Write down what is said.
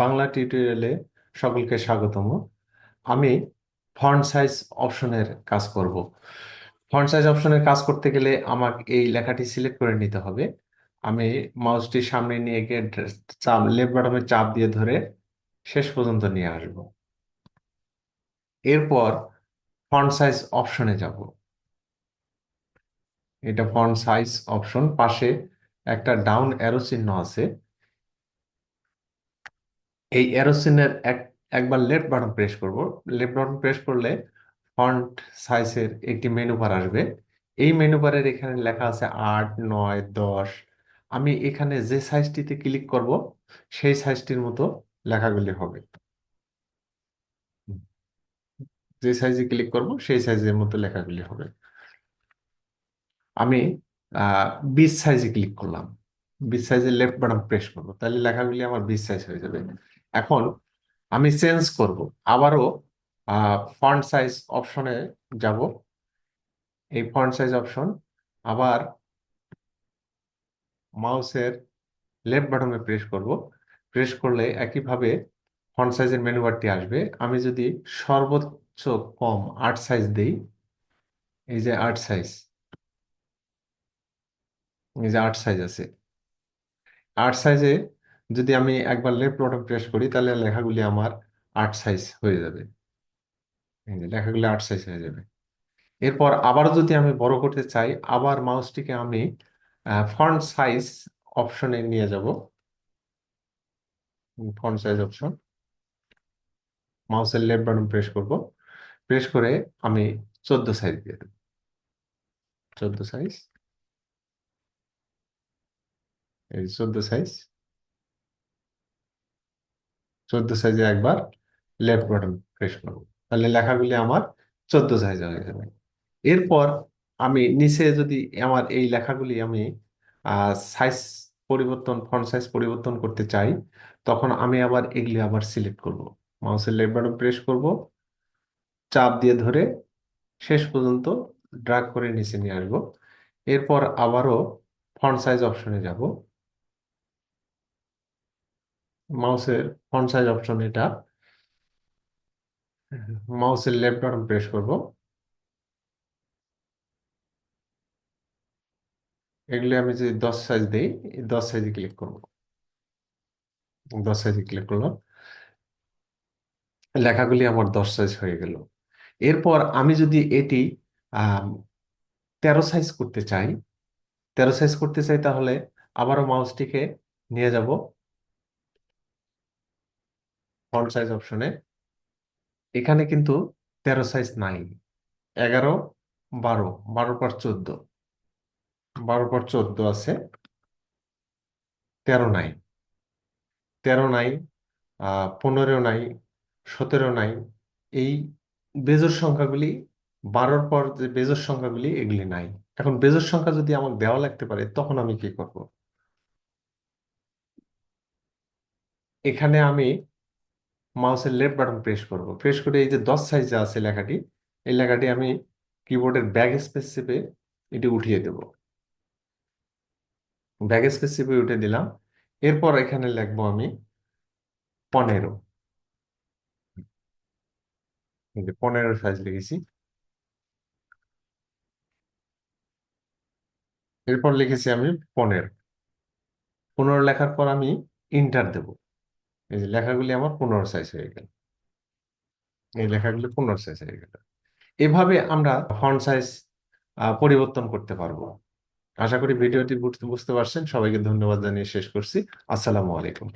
বাংলা টিউটোরিয়ালে সকলকে স্বাগতম। আমি ফন্ট সাইজ অপশনের কাজ করব। ফন্ট সাইজ অপশনের কাজ করতে গেলে আমাকে এই লেখাটি সিলেক্ট করে নিতে হবে। আমি মাউসটি সামনে নিয়ে গিয়ে চাপ লেফট বাটনে চাপ দিয়ে ধরে শেষ পর্যন্ত নিয়ে আসব। এরপর ফন্ট সাইজ অপশনে যাব। এটা ফন্ট সাইজ অপশন পাশে একটা ডাউন অ্যারো চিহ্ন আছে। এই অ্যারো চিহ্নের এক, একবার লেফট বাটন প্রেস করব। লেফট বাটন প্রেস করলে ফন্ট সাইজের একটি মেনু বার আসবে। এই মেনু বারের এখানে লেখা আছে আট, নয়, দশ। আমি এখানে যে সাইজটিতে ক্লিক করব, সেই সাইজটির মতো লেখাগুলি হবে। যে সাইজে ক্লিক করব, সেই সাইজের মতো লেখাগুলি হবে। আমি বিশ সাইজে ক্লিক করলাম। বিশ সাইজে লেফট বাটন প্রেস করব। তাহলে লেখাগুলি আমার বিশ সাইজ হয়ে যাবে। এখন আমি চেঞ্জ করব। আবারও ফন্ট সাইজ অপশনে যাব। এই ফন্ট সাইজ অপশন আবার মাউসের লেফট বাটনে প্রেস করব। প্রেস করলে একইভাবে ফন্ট সাইজের মেনু বারটি আসবে। আমি যদি সর্বোচ্চ কম আট সাইজ দেই, এই যে আট সাইজ এই যে আট সাইজ আছে। আট সাইজে যদি আমি একবার লেফট বাটন প্রেস করি, তাহলে লেখাগুলি আমার আট সাইজ হয়ে যাবে। লেখাগুলি আট সাইজ হয়ে যাবে। এরপর আবার যদি আমি বড় করতে চাই, আবার মাউসটিকে আমি ফন্ট সাইজ অপশনে নিয়ে যাব। ফন্ট সাইজ অপশন মাউসের লেফট বাটন প্রেস করব। প্রেস করে আমি চোদ্দ সাইজ দিয়ে দেব। চোদ্দ সাইজ এই চোদ্দ সাইজ চোদ্দ সাইজে একবার লেফট বাটন প্রেস করব। তাহলে লেখাগুলি আমার চোদ্দ সাইজে হয়ে যাবে। এরপর আমি নিচে যদি আমার এই লেখাগুলি আমি সাইজ পরিবর্তন ফন্ট সাইজ পরিবর্তন করতে চাই, তখন আমি আবার এগুলি আবার সিলেক্ট করব। মাউসের লেফট বাটন প্রেস করব। চাপ দিয়ে ধরে শেষ পর্যন্ত ড্রাগ করে নিচে নিয়ে আসব। এরপর আবারও ফন্ট সাইজ অপশনে যাব। মাউসের ফন্ট সাইজ অপশন এটা। মাউসের লেফট বাটন প্রেস করব। এগুলি আমি যদি দশ সাইজ দিই দশ সাইজে ক্লিক করব। দশ সাইজে ক্লিক করলাম। লেখাগুলি আমার দশ সাইজ হয়ে গেল। এরপর আমি যদি এটি তেরো সাইজ করতে চাই, তেরো সাইজ করতে চাই তাহলে আবারও মাউসটিকে নিয়ে যাব। ফন্ট সাইজ অপশনে এখানে কিন্তু তেরো সাইজ নাই, এগারো, বারো বারো পর চোদ্দ, বারো পর চোদ্দ আছে, তেরো নাই তেরো নাই পনেরো নাই, সতেরো নাই, এই বেজোর সংখ্যাগুলি, বারোর পর যে বেজোর সংখ্যাগুলি, এগুলি নাই। এখন বেজোর সংখ্যা যদি আমাকে দেওয়া লাগতে পারে, তখন আমি কি করব? এখানে আমি মাউসের লেফট বাটন প্রেস করব। প্রেস করে এই যে দশ সাইজে আছে লেখাটি, এই লেখাটি আমি কিবোর্ডের ব্যাক স্পেস চেপে এটি উঠিয়ে দেব। ব্যাক স্পেস চেপে উঠে দিলাম। এরপর এখানে লিখব আমি পনেরো। পনেরো সাইজ লিখেছি। এরপর লিখেছি আমি পনেরো। পনেরো লেখার পর আমি ইন্টার দেব। এই যে লেখাগুলি আমার পনেরো সাইজ হয়ে গেল। এই লেখাগুলি পনেরো সাইজ হয়ে গেল। এভাবে আমরা ফন্ট সাইজ পরিবর্তন করতে পারব। আশা করি ভিডিওটি বুঝতে বুঝতে পারছেন। সবাইকে ধন্যবাদ জানিয়ে শেষ করছি। আসসালামু আলাইকুম।